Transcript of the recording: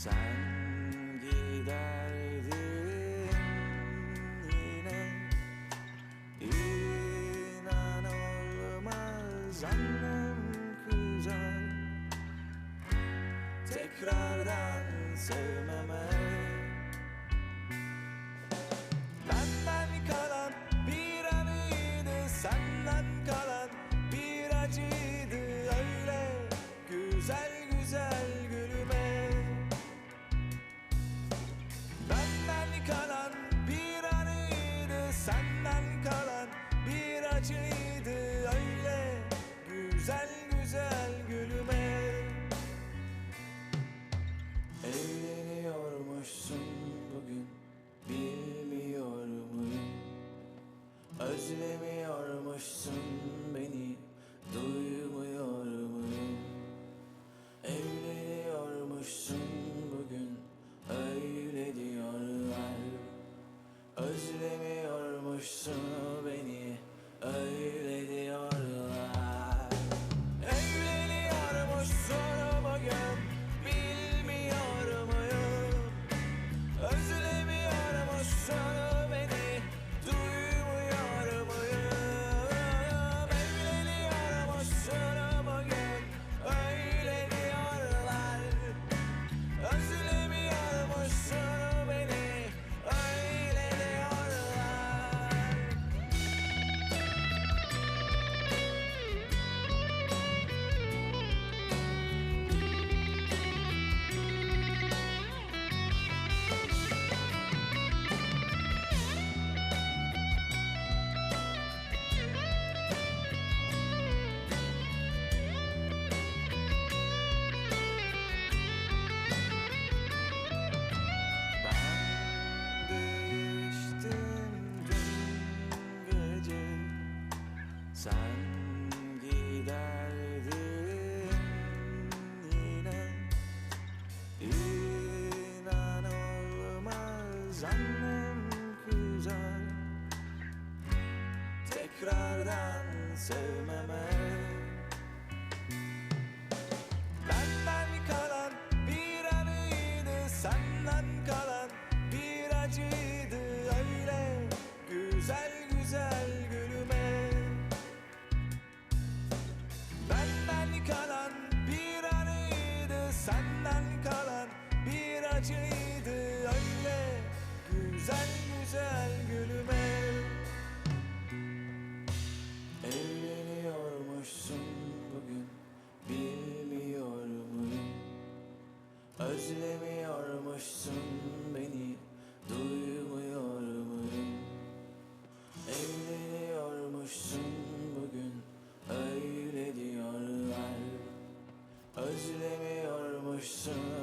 Sen giderdin yine. İnan olmaz annem kızar. Tekrardan sevmeme. Benden kalan bir anıydı Senden kalan bir acıydı Özlemiyormuşsun beni Duymuyor muyum Evleniyormuşsun bugün Öyle diyorlar. Özlemiyormuşsun beni Öyle diyorlar Sen giderdin yine. İnan olmaz annem kızar Tekrardan sevmeme. Benden kalan bir anıydı Senden kalan bir acıydı güzel güzel gülüme. Evleniyormuşsun bugün Bilmiyor muyum Özlemiyormuşsun beni Duymuyor muyum Evleniyormuşsun bugün Öyle diyorlar. Özlemiyormuşsun